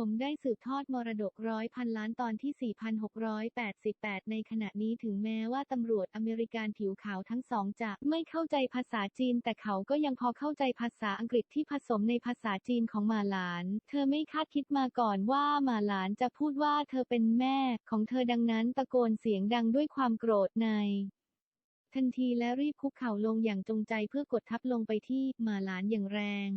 ผมได้สืบทอดมรดกร้อยพันล้านตอนที่ 4,688 ในขณะนี้ถึงแม้ว่าตำรวจอเมริกันผิวขาวทั้งสองจะไม่เข้าใจภาษาจีน แต่เขาก็ยังพอเข้าใจภาษาอังกฤษที่ผสมในภาษาจีนของมาหลาน เธอไม่คาดคิดมาก่อนว่ามาหลานจะพูดว่าเธอเป็นแม่ ของเธอดังนั้นตะโกนเสียงดังด้วยความโกรธในทันทีและรีบคุกเข่าลงอย่างจงใจเพื่อกดทับลงไปที่มาหลานอย่างแรง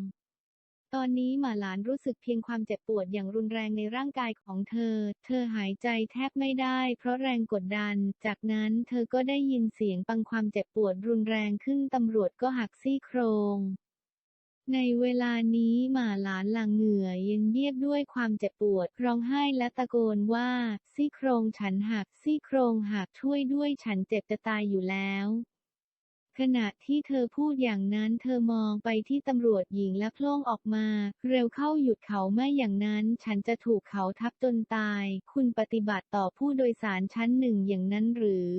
ตอนนี้หมาหลานรู้สึกเพียงความเจ็บปวดอย่างรุนแรงในร่างกายของเธอ เธอหายใจแทบไม่ได้ เพราะแรงกดดัน จากนั้นเธอก็ได้ยินเสียงปังความเจ็บปวดรุนแรงขึ้นตำรวจก็หักซี่โครงในเวลานี้หมาหลานหลังเหงื่อเย็นเยียกด้วยความเจ็บปวด ร้องไห้และตะโกนว่า ซี่โครงฉันหัก ซี่โครงหักช่วยด้วยฉันเจ็บจะตายอยู่แล้ว ขณะที่เธอพูดอย่างนั้นเธอมองไปที่ตำรวจหญิงและโพล่งออกมา เร็วเข้าหยุดเขาไม่อย่างนั้นฉันจะถูกเขาทับจนตาย คุณปฏิบัติต่อผู้โดยสารชั้นหนึ่งอย่างนั้นหรือ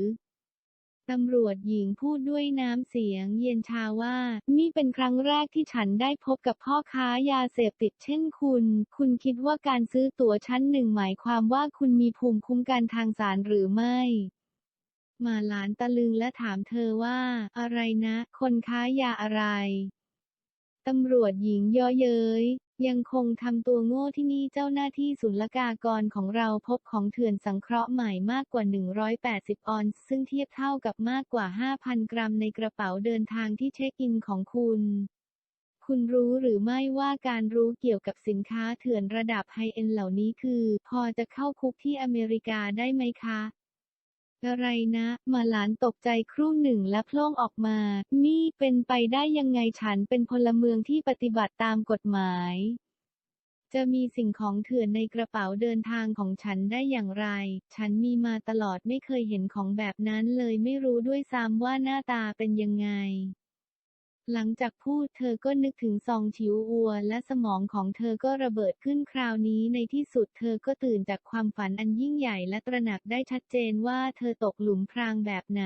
ตำรวจหญิงพูดด้วยน้ำเสียงเย็นชาว่า นี่เป็นครั้งแรกที่ฉันได้พบกับพ่อค้ายาเสพติดเช่นคุณ คุณคิดว่าการซื้อตั๋วชั้นหนึ่งหมายความว่าคุณมีภูมิคุ้มกันทางสารหรือไม่ มาหลานตะลึงและถามเธอว่า อะไรนะ คนค้ายาอะไร ตำรวจหญิงย่อเย้ยยังคงทำตัวโง่ที่นี่เจ้าหน้าที่ศุลกากรของเราพบของเถื่อนสังเคราะห์ใหม่มากกว่า 180 ออนซ์ซึ่งเทียบเท่ากับมากกว่า 5,000 กรัมในกระเป๋าเดินทางที่เช็คอินของคุณ คุณรู้หรือไม่ว่าการรู้เกี่ยวกับสินค้าเถื่อนระดับไฮเอ็นเหล่านี้คือ พอจะเข้าคุกที่อเมริกาได้ไหมคะ อะไรนะ มาหลานตกใจครู่หนึ่งและโพล่งออกมา นี่เป็นไปได้ยังไงฉันเป็นพลเมืองที่ปฏิบัติตามกฎหมาย จะมีสิ่งของเถื่อนในกระเป๋าเดินทางของฉันได้อย่างไร ฉันมีมาตลอดไม่เคยเห็นของแบบนั้นเลยไม่รู้ด้วยซ้ำว่าหน้าตาเป็นยังไง หลังจากพูดเธอก็นึกถึงซองชิวอัว และสมองของเธอก็ระเบิดขึ้นคราวนี้ในที่สุดเธอก็ตื่นจากความฝันอันยิ่งใหญ่และตระหนักได้ชัดเจนว่าเธอตกหลุมพรางแบบไหน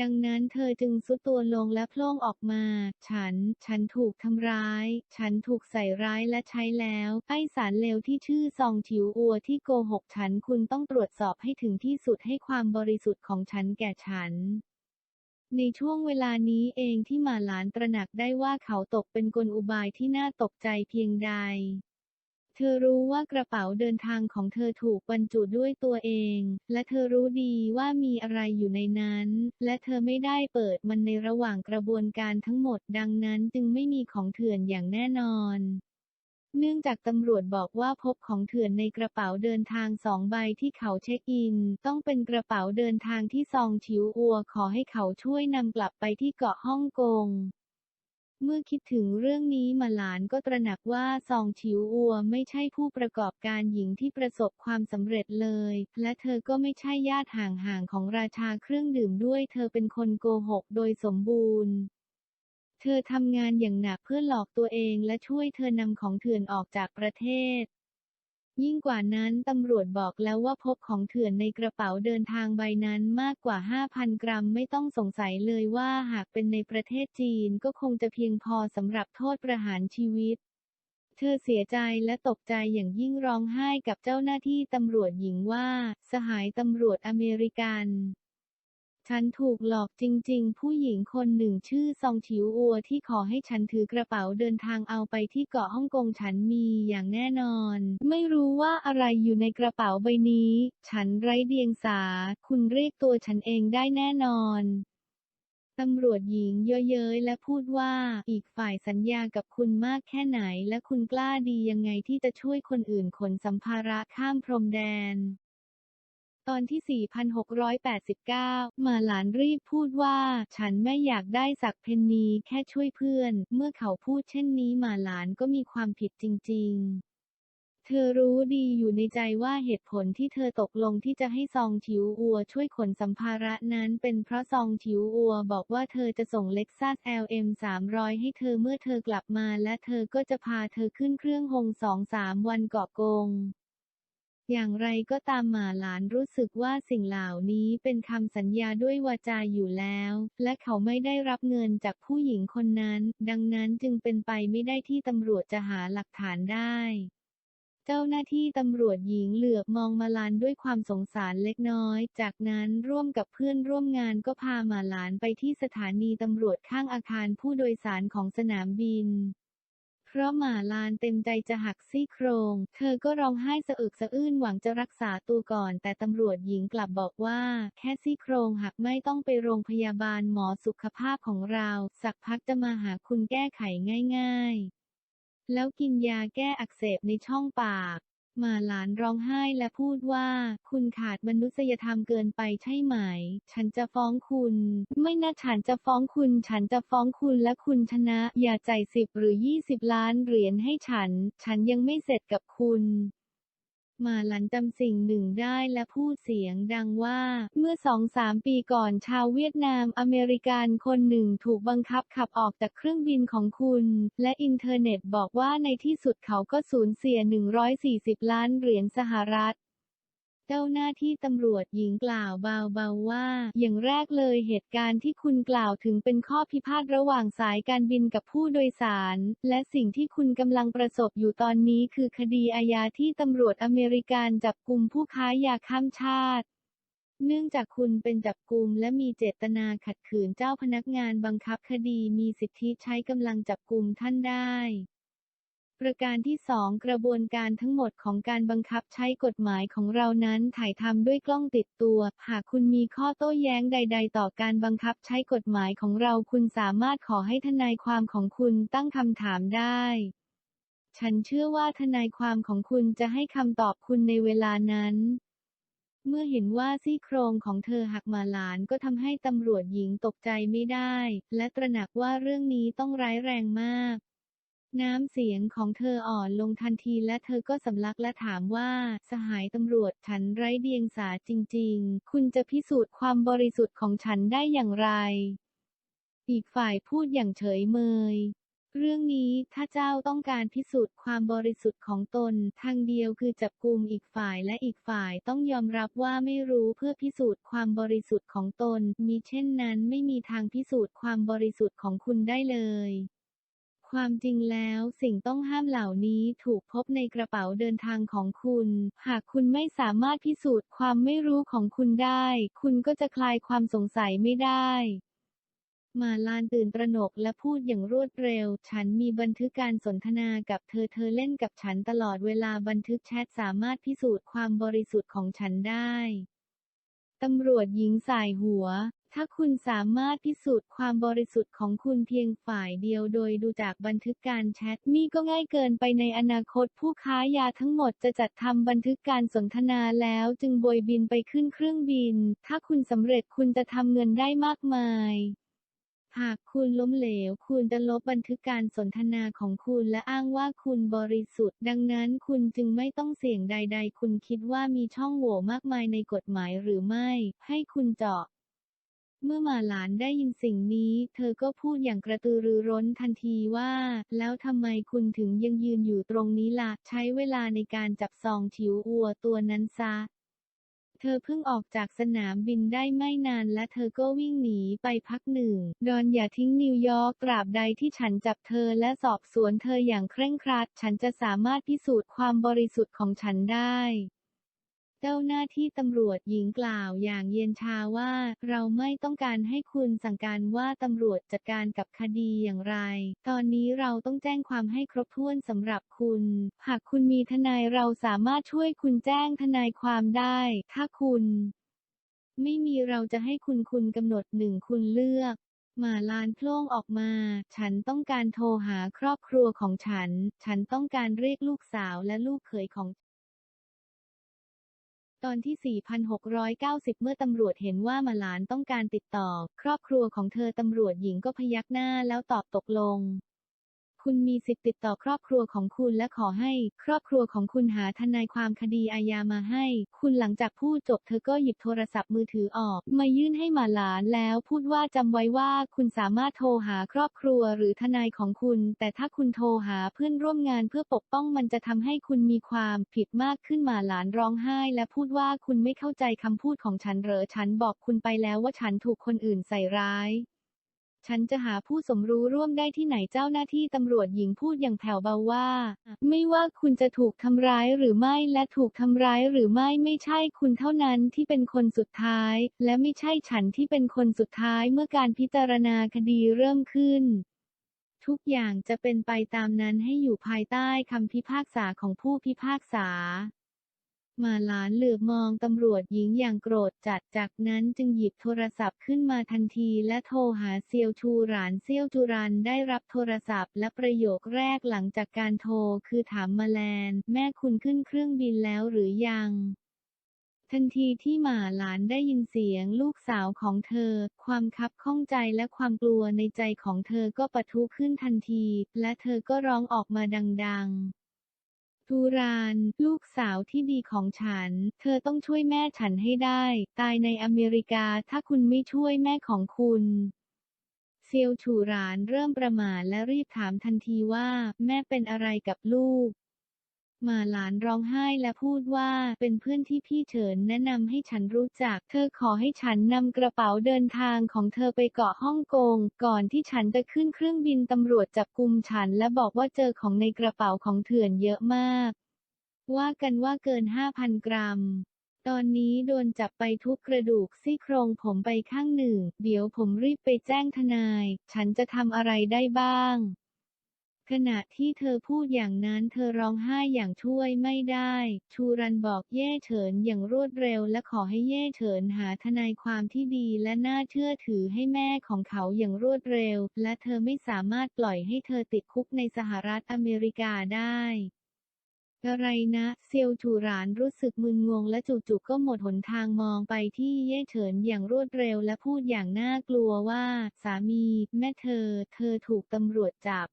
ดังนั้นเธอจึงซุดตัวลงและพล่งออกมา ฉัน ฉันถูกทำร้าย ฉันถูกใส่ร้ายและใช้แล้ว ไอสารเลวที่ชื่อซองฉิวอัวที่โกหกฉันคุณต้องตรวจสอบให้ถึงที่สุดให้ความบริสุทธิ์ของฉันแก่ฉัน ในช่วงเวลานี้เองที่หมาหลานตระหนักได้ว่าเขาตกเป็นกลอุบายที่น่าตกใจเพียงใด เธอรู้ว่ากระเป๋าเดินทางของเธอถูกบรรจุด้วยตัวเอง และเธอรู้ดีว่ามีอะไรอยู่ในนั้น และเธอไม่ได้เปิดมันในระหว่างกระบวนการทั้งหมดดังนั้นจึงไม่มีของเถื่อนอย่างแน่นอน เนื่องจากตำรวจบอกว่าพบของเถื่อนในกระเป๋าเดินทางสองใบที่เขาเช็คอิน ต้องเป็นกระเป๋าเดินทางที่ซองฉิวอัวขอให้เขาช่วยนำกลับไปที่เกาะฮ่องกงเมื่อคิดถึงเรื่องนี้มาหลานก็ตระหนักว่าซองฉิวอัวไม่ใช่ผู้ประกอบการหญิงที่ประสบความสำเร็จเลย และเธอก็ไม่ใช่ญาติห่างๆของราชาเครื่องดื่มด้วย เธอเป็นคนโกหกโดยสมบูรณ์ เธอทำงานอย่างหนักเพื่อหลอกตัวเองและช่วยเธอนำของเถื่อนออกจากประเทศ ยิ่งกว่านั้นตำรวจบอกแล้วว่าพบของเถื่อนในกระเป๋าเดินทางใบนั้นมากกว่า 5,000 กรัมไม่ต้องสงสัยเลยว่าหากเป็นในประเทศจีนก็คงจะเพียงพอสำหรับโทษประหารชีวิตเธอเสียใจและตกใจอย่างยิ่งร้องไห้กับเจ้าหน้าที่ตำรวจหญิงว่า สหายตำรวจอเมริกัน ฉันถูกหลอกจริง ๆ ผู้หญิงคนหนึ่งชื่อซองฉิวอัวที่ขอให้ฉันถือกระเป๋าเดินทางเอาไปที่เกาะฮ่องกงฉันมีอย่างแน่นอน ไม่รู้ว่าอะไรอยู่ในกระเป๋าใบนี้ ฉันไร้เดียงสา คุณเรียกตัวฉันเองได้แน่นอนตำรวจหญิงเย่อเย้ยและพูดว่าอีกฝ่ายสัญญากับคุณมากแค่ไหน และคุณกล้าดียังไงที่จะช่วยคนอื่นขนสัมภาระข้ามพรมแดน ตอนที่ 4,689หมาหลานรีบพูดว่า ฉันไม่อยากได้สักเพนนีแค่ช่วยเพื่อน เมื่อเขาพูดเช่นนี้หมาหลานก็มีความผิดจริง ๆเธอรู้ดีอยู่ในใจว่าเหตุผลที่เธอตกลงที่จะให้ซองฉิวอัวช่วยขนสัมภาระนั้นเป็นเพราะซองฉิวอัวบอกว่าเธอจะส่งเล็กซัส LM 300 ให้เธอเมื่อเธอกลับมาและเธอก็จะพาเธอขึ้นเครื่องฮงสองสามวันเกาะกง อย่างไรก็ตามหมาหลานรู้สึกว่าสิ่งเหล่านี้เป็นคำสัญญาด้วยวาจาอยู่แล้ว และเขาไม่ได้รับเงินจากผู้หญิงคนนั้น ดังนั้นจึงเป็นไปไม่ได้ที่ตำรวจจะหาหลักฐานได้ เจ้าหน้าที่ตำรวจหญิงเหลือบมองมาลานด้วยความสงสารเล็กน้อย จากนั้นร่วมกับเพื่อนร่วมงานก็พามาลานไปที่สถานีตำรวจข้างอาคารผู้โดยสารของสนามบิน เพราะหมาลานเต็มใจจะหักซี่โครง เธอก็ร้องไห้สะอึกสะอื้นหวังจะรักษาตัวก่อน แต่ตำรวจหญิงกลับบอกว่า แค่ซี่โครงหักไม่ต้องไปโรงพยาบาลหมอสุขภาพของเรา สักพักจะมาหาคุณแก้ไขง่าย ๆ แล้วกินยาแก้อักเสบในช่องปาก มาหลานร้องไห้และพูดว่า คุณขาดมนุษยธรรมเกินไปใช่ไหม ฉันจะฟ้องคุณ ไม่นะฉันจะฟ้องคุณ ฉันจะฟ้องคุณและคุณชนะ อย่าจ่ายสิบหรือยี่สิบล้านเหรียญให้ฉัน ฉันยังไม่เสร็จกับคุณ หมาหลันจำสิ่งหนึ่งได้และพูดเสียงดังว่า เมื่อสองสามปีก่อนชาวเวียดนามอเมริกันคนหนึ่งถูกบังคับขับออกจากเครื่องบินของคุณ และอินเทอร์เน็ตบอกว่าในที่สุดเขาก็สูญเสีย 140 ล้านเหรียญสหรัฐ เจ้าหน้าที่ตำรวจหญิงกล่าวเบาๆว่า อย่างแรกเลยเหตุการณ์ที่คุณกล่าวถึงเป็นข้อพิพาทระหว่างสายการบินกับผู้โดยสาร และสิ่งที่คุณกำลังประสบอยู่ตอนนี้คือคดีอาญาที่ตำรวจอเมริกันจับกลุ่มผู้ค้ายาข้ามชาติเนื่องจากคุณเป็นจับกุมและมีเจตนาขัดขืนเจ้าพนักงานบังคับคดีมีสิทธิใช้กำลังจับกุมท่านได้ ประการที่สองกระบวนการทั้งหมดของการบังคับใช้กฎหมายของเรานั้นถ่ายทำด้วยกล้องติดตัว หากคุณมีข้อโต้แย้งใด ๆ ต่อการบังคับใช้กฎหมายของเราคุณสามารถขอให้ทนายความของคุณตั้งคำถามได้ ฉันเชื่อว่าทนายความของคุณจะให้คำตอบคุณในเวลานั้นเมื่อเห็นว่าซี่โครงของเธอหักมาหลานก็ทำให้ตำรวจหญิงตกใจไม่ได้ และตระหนักว่าเรื่องนี้ต้องร้ายแรงมาก น้ำเสียงของเธออ่อนลงทันทีและเธอก็สำลักและถามว่า สหายตำรวจฉันไร้เดียงสาจริง ๆ คุณจะพิสูจน์ความบริสุทธิ์ของฉันได้อย่างไร อีกฝ่ายพูดอย่างเฉยเมย เรื่องนี้ถ้าเจ้าต้องการพิสูจน์ความบริสุทธิ์ของตน ทางเดียวคือจับกลุ่มอีกฝ่ายและอีกฝ่ายต้องยอมรับว่าไม่รู้เพื่อพิสูจน์ความบริสุทธิ์ของตน มิเช่นนั้นไม่มีทางพิสูจน์ความบริสุทธิ์ของคุณได้เลย ความจริงแล้วสิ่งต้องห้ามเหล่านี้ถูกพบในกระเป๋าเดินทางของคุณ หากคุณไม่สามารถพิสูจน์ความไม่รู้ของคุณได้ คุณก็จะคลายความสงสัยไม่ได้มาลานตื่นตระหนกและพูดอย่างรวดเร็ว ฉันมีบันทึกการสนทนากับเธอ เธอเล่นกับฉันตลอดเวลาบันทึกแชทสามารถพิสูจน์ความบริสุทธิ์ของฉันได้ ตำรวจหญิงสายหัว ถ้าคุณสามารถพิสูจน์ความบริสุทธิ์ของคุณเพียงฝ่ายเดียวโดยดูจากบันทึกการแชทนี่ก็ง่ายเกินไปในอนาคตผู้ค้ายาทั้งหมดจะจัดทำบันทึกการสนทนาแล้วจึงโบยบินไปขึ้นเครื่องบิน ถ้าคุณสำเร็จคุณจะทำเงินได้มากมายหากคุณล้มเหลว คุณจะลบบันทึกการสนทนาของคุณและอ้างว่าคุณบริสุทธิ์ ดังนั้นคุณจึงไม่ต้องเสี่ยงใด ๆ คุณคิดว่ามีช่องโหว่มากมายในกฎหมายหรือไม่ ให้คุณเจาะ เมื่อหมาหลานได้ยินสิ่งนี้ เธอก็พูดอย่างกระตือรือร้นทันทีว่า แล้วทำไมคุณถึงยังยืนอยู่ตรงนี้ล่ะ ใช้เวลาในการจับซองฉิวอัวตัวนั้นซะเธอเพิ่งออกจากสนามบินได้ไม่นานและเธอก็วิ่งหนีไปพักหนึ่ง ดอนอย่าทิ้งนิวยอร์กตราบใดที่ฉันจับเธอและสอบสวนเธออย่างเคร่งครัด ฉันจะสามารถพิสูจน์ความบริสุทธิ์ของฉันได้ เจ้าหน้าที่ตำรวจหญิงกล่าวอย่างเย็นชาว่า เราไม่ต้องการให้คุณสั่งการว่าตำรวจจัดการกับคดีอย่างไร ตอนนี้เราต้องแจ้งความให้ครบถ้วนสำหรับคุณ หากคุณมีทนายเราสามารถช่วยคุณแจ้งทนายความได้ ถ้าคุณ ไม่มีเราจะให้คุณคุณกำหนดหนึ่งคุณเลือกหมาลานโพล่งออกมา ฉันต้องการโทรหาครอบครัวของฉัน ฉันต้องการเรียกลูกสาวและลูกเขยของ ตอนที่ 4,690 เมื่อตำรวจเห็นว่ามาหลานต้องการติดต่อ ครอบครัวของเธอตำรวจหญิงก็พยักหน้าแล้วตอบตกลง คุณมีสิทธิ์ติดต่อครอบครัวของคุณและขอให้ ครอบครัวของคุณหาทนายความคดีอาญามาให้ คุณหลังจากพูดจบเธอก็หยิบโทรศัพท์มือถือออก มายื่นให้มาหลานแล้วพูดว่าจำไว้ว่าคุณสามารถโทรหาครอบครัวหรือทนายของคุณ แต่ถ้าคุณโทรหาเพื่อนร่วมงานเพื่อปกป้องมันจะทำให้คุณมีความผิดมากขึ้นมาหลานร้องไห้ และพูดว่าคุณไม่เข้าใจคำพูดของฉันเหรอฉันบอกคุณไปแล้วว่าฉันถูกคนอื่นใส่ร้าย ฉันจะหาผู้สมรู้ร่วมได้ที่ไหนเจ้าหน้าที่ตำรวจหญิงพูดอย่างแผ่วเบาว่า ไม่ว่าคุณจะถูกทำร้ายหรือไม่และถูกทำร้ายหรือไม่ไม่ใช่คุณเท่านั้นที่เป็นคนสุดท้าย และไม่ใช่ฉันที่เป็นคนสุดท้ายเมื่อการพิจารณาคดีเริ่มขึ้นทุกอย่างจะเป็นไปตามนั้นให้อยู่ภายใต้คำพิพากษาของผู้พิพากษา มาหลานเหลือบมองตำรวจหญิงอย่างโกรธจัดจากนั้นจึงหยิบโทรศัพท์ขึ้นมาทันทีและโทรหาเซียวชูหรานเซียวจูรันได้รับโทรศัพท์และประโยคแรกหลังจากการโทรคือถามมาแลน แม่คุณขึ้นเครื่องบินแล้วหรือยังทันทีที่หมาหลานได้ยินเสียงลูกสาวของเธอ ความคับข้องใจและความกลัวในใจของเธอก็ปะทุขึ้นทันที และเธอก็ร้องออกมาดัง ๆ ทูราน ลูกสาวที่ดีของฉัน เธอต้องช่วยแม่ฉันให้ได้ ตายในอเมริกาถ้าคุณไม่ช่วยแม่ของคุณเซียวฉูหรานเริ่มประหม่าและรีบถามทันทีว่า แม่เป็นอะไรกับลูก หมาหลานร้องไห้และพูดว่าเป็นเพื่อนที่พี่เฉินแนะนำให้ฉันรู้จัก เธอขอให้ฉันนำกระเป๋าเดินทางของเธอไปเกาะฮ่องกง ก่อนที่ฉันจะขึ้นเครื่องบินตำรวจจับกุมฉัน และบอกว่าเจอของในกระเป๋าของเถื่อนเยอะมาก ว่ากันว่าเกิน 5,000 กรัมตอนนี้โดนจับไปทุกกระดูกซี่โครงผมไปข้างหนึ่ง เดี๋ยวผมรีบไปแจ้งทนาย ฉันจะทำอะไรได้บ้าง ขณะที่เธอพูดอย่างนั้นเธอร้องไห้อย่างช่วยไม่ได้ ชูรันบอกเย่เฉินอย่างรวดเร็วและขอให้เย่เฉินหาทนายความที่ดีและน่าเชื่อถือให้แม่ของเขาอย่างรวดเร็ว และเธอไม่สามารถปล่อยให้เธอติดคุกในสหรัฐอเมริกาได้อะไรนะ เซียวจูหรานรู้สึกมึนงงและจู่ๆก็หมดหนทางมองไปที่เย่เฉินอย่างรวดเร็วและพูดอย่างน่ากลัวว่า สามี แม่เธอ เธอถูกตำรวจจับ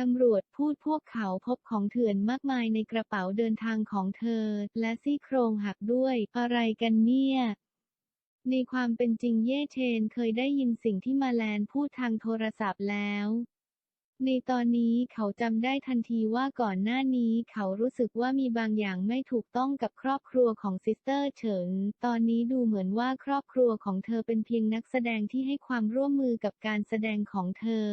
ตำรวจพูดพวกเขาพบของเถื่อนมากมายในกระเป๋าเดินทางของเธอ และซี่โครงหักด้วย อะไรกันเนี่ย ในความเป็นจริงเย่เชนเคยได้ยินสิ่งที่มาแลนพูดทางโทรศัพท์แล้วในตอนนี้เขาจำได้ทันทีว่าก่อนหน้านี้เขารู้สึกว่ามีบางอย่างไม่ถูกต้องกับครอบครัวของซิสเตอร์เฉิน ตอนนี้ดูเหมือนว่าครอบครัวของเธอเป็นเพียงนักแสดงที่ให้ความร่วมมือกับการแสดงของเธอ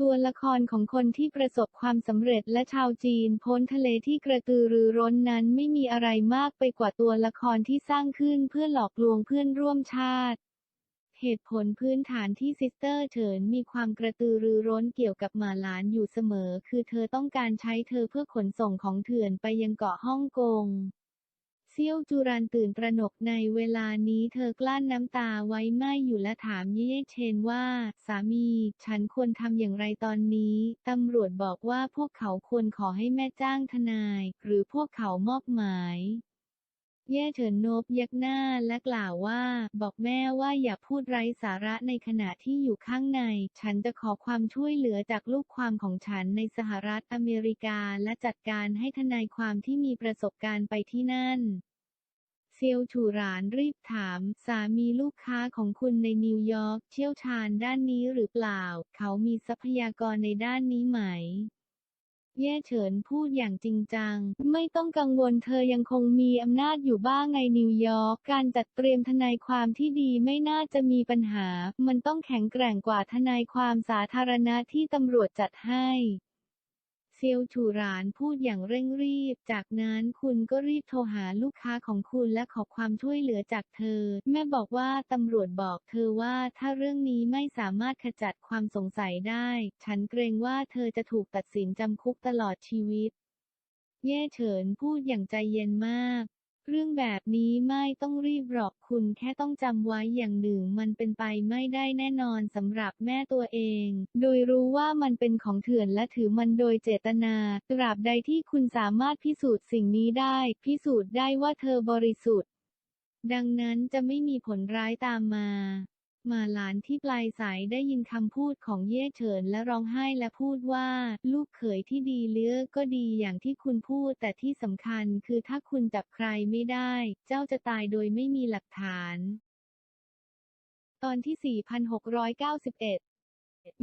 ตัวละครของคนที่ประสบความสำเร็จและชาวจีนพ้นทะเลที่กระตือรือร้นนั้นไม่มีอะไรมากไปกว่าตัวละครที่สร้างขึ้นเพื่อหลอกลวงเพื่อนร่วมชาติ เหตุผลพื้นฐานที่ซิสเตอร์เฉินมีความกระตือรือร้นเกี่ยวกับหมาหลานอยู่เสมอ คือเธอต้องการใช้เธอเพื่อขนส่งของเถื่อนไปยังเกาะฮ่องกง เซี่ยวจูรันตื่นประหนกในเวลานี้เธอกลั้นน้ำตาไว้ไม่อยู่และถามเย่เชนว่า สามี ฉันควรทำอย่างไรตอนนี้ตำรวจบอกว่าพวกเขาควรขอให้แม่จ้างทนาย หรือพวกเขามอบหมาย เย่เฉินโนบยักหน้าและกล่าวว่า บอกแม่ว่าอย่าพูดไร้สาระในขณะที่อยู่ข้างใน ฉันจะขอความช่วยเหลือจากลูกความของฉันในสหรัฐอเมริกาและจัดการให้ทนายความที่มีประสบการณ์ไปที่นั่น เซียวฉูหรานรีบถาม สามีลูกค้าของคุณในนิวยอร์กเชี่ยวชาญด้านนี้หรือเปล่า เขามีทรัพยากรในด้านนี้ไหม แย่เฉินพูดอย่างจริงจัง ไม่ต้องกังวลเธอยังคงมีอำนาจอยู่บ้างในนิวยอร์ก การจัดเตรียมทนายความที่ดีไม่น่าจะมีปัญหา มันต้องแข็งแกร่งกว่าทนายความสาธารณะที่ตำรวจจัดให้ เซียวฉูหรานพูดอย่างเร่งรีบ จากนั้นคุณก็รีบโทรหาลูกค้าของคุณและขอความช่วยเหลือจากเธอ แม่บอกว่าตำรวจบอกเธอว่าถ้าเรื่องนี้ไม่สามารถขจัดความสงสัยได้ ฉันเกรงว่าเธอจะถูกตัดสินจำคุกตลอดชีวิต เย่เฉินพูดอย่างใจเย็นมาก เรื่องแบบนี้ไม่ต้องรีบหรอกคุณแค่ต้องจำไว้อย่างหนึ่งมันเป็นไปไม่ได้แน่นอนสำหรับแม่ตัวเอง โดยรู้ว่ามันเป็นของเถื่อนและถือมันโดยเจตนา ตราบใดที่คุณสามารถพิสูจน์สิ่งนี้ได้ พิสูจน์ได้ว่าเธอบริสุทธิ์ ดังนั้นจะไม่มีผลร้ายตามมา มาหลานที่ปลายสายได้ยินคำพูดของเย่เฉินและร้องไห้และพูดว่า ลูกเขยที่ดีเลือกก็ดีอย่างที่คุณพูด แต่ที่สำคัญคือถ้าคุณจับใครไม่ได้ เจ้าจะตายโดยไม่มีหลักฐาน ตอนที่ 4691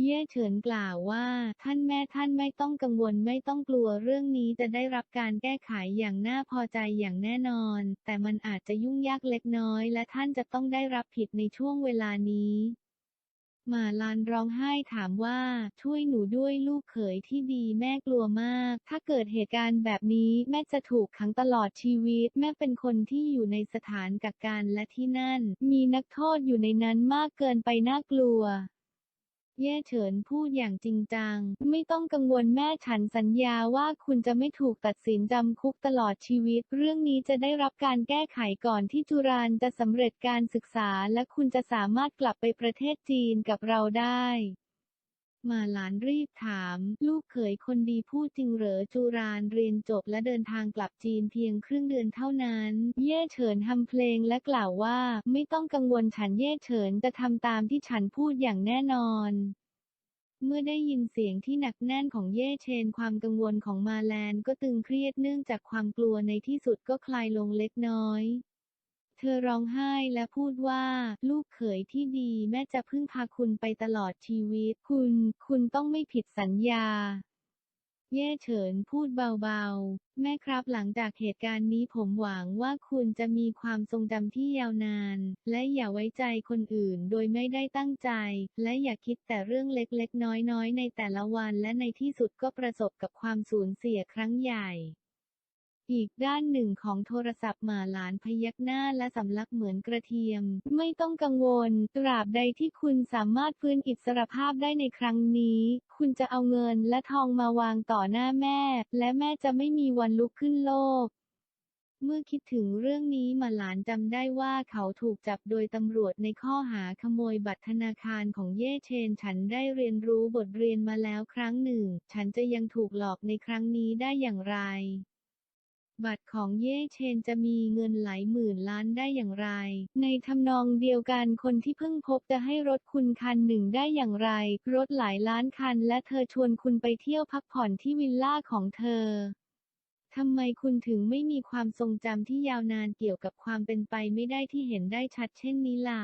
เย่เฉินกล่าวว่าท่านแม่ท่านไม่ต้องกังวลไม่ต้องกลัวเรื่องนี้จะได้รับการแก้ไขอย่างน่าพอใจอย่างแน่นอน แต่มันอาจจะยุ่งยากเล็กน้อย และท่านจะต้องได้รับผิดในช่วงเวลานี้หมาลานร้องไห้ถามว่าช่วยหนูด้วยลูกเขยที่ดีแม่กลัวมาก ถ้าเกิดเหตุการณ์แบบนี้แม่จะถูกขังตลอดชีวิต แม่เป็นคนที่อยู่ในสถานกักกันและที่นั่น มีนักโทษอยู่ในนั้นมากเกินไปน่ากลัว เย่เฉินพูดอย่างจริงจัง ไม่ต้องกังวลแม่ฉันสัญญาว่าคุณจะไม่ถูกตัดสินจำคุกตลอดชีวิต เรื่องนี้จะได้รับการแก้ไขก่อนที่จุรานจะสำเร็จการศึกษาและคุณจะสามารถกลับไปประเทศจีนกับเราได้ มาหลานรีบถาม ลูกเขยคนดีพูดจริงเหรอจูรานเรียนจบและเดินทางกลับจีนเพียงครึ่งเดือนเท่านั้น เย่เฉินทำเพลงและกล่าวว่า ไม่ต้องกังวลฉันเย่เฉินจะทำตามที่ฉันพูดอย่างแน่นอนเมื่อได้ยินเสียงที่หนักแน่นของเย่เชนความกังวลของมาแลนก็ตึงเครียดเนื่องจากความกลัวในที่สุดก็คลายลงเล็กน้อย เธอร้องไห้และพูดว่า ลูกเขยที่ดีแม่จะพึ่งพาคุณไปตลอดชีวิต คุณ คุณต้องไม่ผิดสัญญา เย่เฉินพูดเบาๆ แม่ครับหลังจากเหตุการณ์นี้ผมหวังว่าคุณจะมีความทรงจำที่ยาวนาน และอย่าไว้ใจคนอื่นโดยไม่ได้ตั้งใจ และอย่าคิดแต่เรื่องเล็กๆ น้อยๆ ในแต่ละวันและในที่สุดก็ประสบกับความสูญเสียครั้งใหญ่ อีกด้านหนึ่งของโทรศัพท์หมาหลานพยักหน้าและสำลักเหมือนกระเทียม ไม่ต้องกังวล ตราบใดที่คุณสามารถฟื้นอิสรภาพได้ในครั้งนี้ คุณจะเอาเงินและทองมาวางต่อหน้าแม่ และแม่จะไม่มีวันลุกขึ้นโลกเมื่อคิดถึงเรื่องนี้หมาหลานจำได้ว่าเขาถูกจับโดยตำรวจในข้อหาขโมยบัตรธนาคารของเย่เชน ฉันได้เรียนรู้บทเรียนมาแล้วครั้งหนึ่ง ฉันจะยังถูกหลอกในครั้งนี้ได้อย่างไร บัตรของเย่เชนจะมีเงินหลายหมื่นล้านได้อย่างไร ในทำนองเดียวกันคนที่เพิ่งพบจะให้รถคุณคันหนึ่งได้อย่างไร รถหลายล้านคันและเธอชวนคุณไปเที่ยวพักผ่อนที่วิลล่าของเธอทำไมคุณถึงไม่มีความทรงจำที่ยาวนานเกี่ยวกับความเป็นไปไม่ได้ที่เห็นได้ชัดเช่นนี้ล่ะ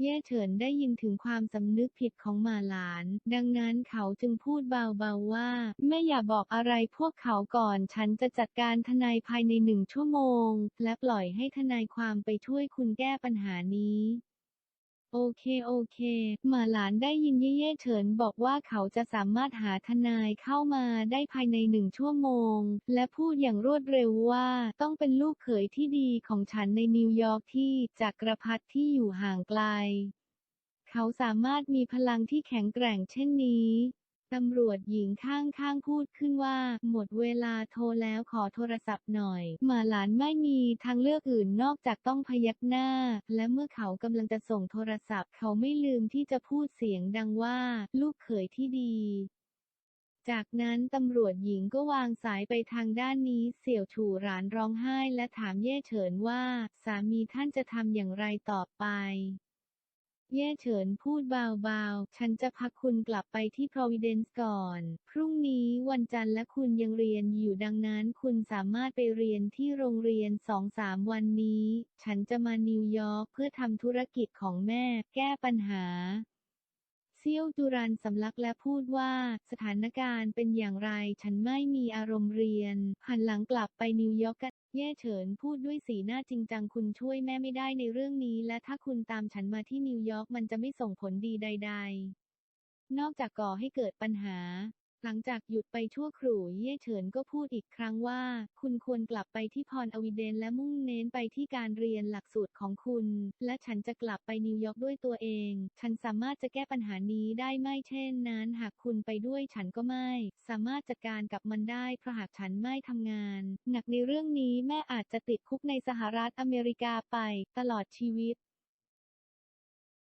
เย่เฉินได้ยินถึงความสำนึกผิดของหมาหลาน ดังนั้นเขาจึงพูดเบาๆว่าแม่อย่าบอกอะไรพวกเขาก่อน ฉันจะจัดการทนายภายในหนึ่งชั่วโมง และปล่อยให้ทนายความไปช่วยคุณแก้ปัญหานี้ โอเคโอเค หมาหลานได้ยินเย่เย่เฉินบอกว่าเขาจะสามารถหาทนายเข้ามาได้ภายในหนึ่งชั่วโมง และพูดอย่างรวดเร็วว่าต้องเป็นลูกเขยที่ดีของฉันในนิวยอร์กที่จักรพรรดิที่อยู่ห่างไกล เขาสามารถมีพลังที่แข็งแกร่งเช่นนี้ ตำรวจหญิงข้างๆพูดขึ้นว่า หมดเวลาโทรแล้วขอโทรศัพท์หน่อย หมาหลานไม่มีทางเลือกอื่นนอกจากต้องพยักหน้า และเมื่อเขากำลังจะส่งโทรศัพท์ เขาไม่ลืมที่จะพูดเสียงดังว่า ลูกเขยที่ดี จากนั้นตำรวจหญิงก็วางสายไปทางด้านนี้ เสี่ยวฉู่หรานร้องไห้และถามเย่เฉินว่า สามีท่านจะทำอย่างไรต่อไป เย่เฉินพูดเบาๆ ฉันจะพักคุณกลับไปที่ Providence ก่อน พรุ่งนี้วันจันทร์และคุณยังเรียนอยู่ดังนั้น คุณสามารถไปเรียนที่โรงเรียนสองสามวันนี้ ฉันจะมานิวยอร์กเพื่อทำธุรกิจของแม่ แก้ปัญหา เซี่ยวจุรันสำลักและพูดว่า สถานการณ์เป็นอย่างไร ฉันไม่มีอารมณ์เรียน หันหลังกลับไปนิวยอร์กกันเย่เฉินพูดด้วยสีหน้าจริงจังคุณช่วยแม่ไม่ได้ในเรื่องนี้ และถ้าคุณตามฉันมาที่นิวยอร์กมันจะไม่ส่งผลดีใด ๆ นอกจากก่อให้เกิดปัญหา หลังจากหยุดไปชั่วครู่เย่เฉินก็พูดอีกครั้งว่า คุณควรกลับไปที่พรอวิเดนและมุ่งเน้นไปที่การเรียนหลักสูตรของคุณ และฉันจะกลับไปนิวยอร์กด้วยตัวเอง ฉันสามารถจะแก้ปัญหานี้ได้ไม่เช่นนั้นหากคุณไปด้วยฉันก็ไม่ สามารถจัดการกับมันได้เพราะหากฉันไม่ทำงาน หนักในเรื่องนี้แม่อาจจะติดคุกในสหรัฐอเมริกาไป ตลอดชีวิต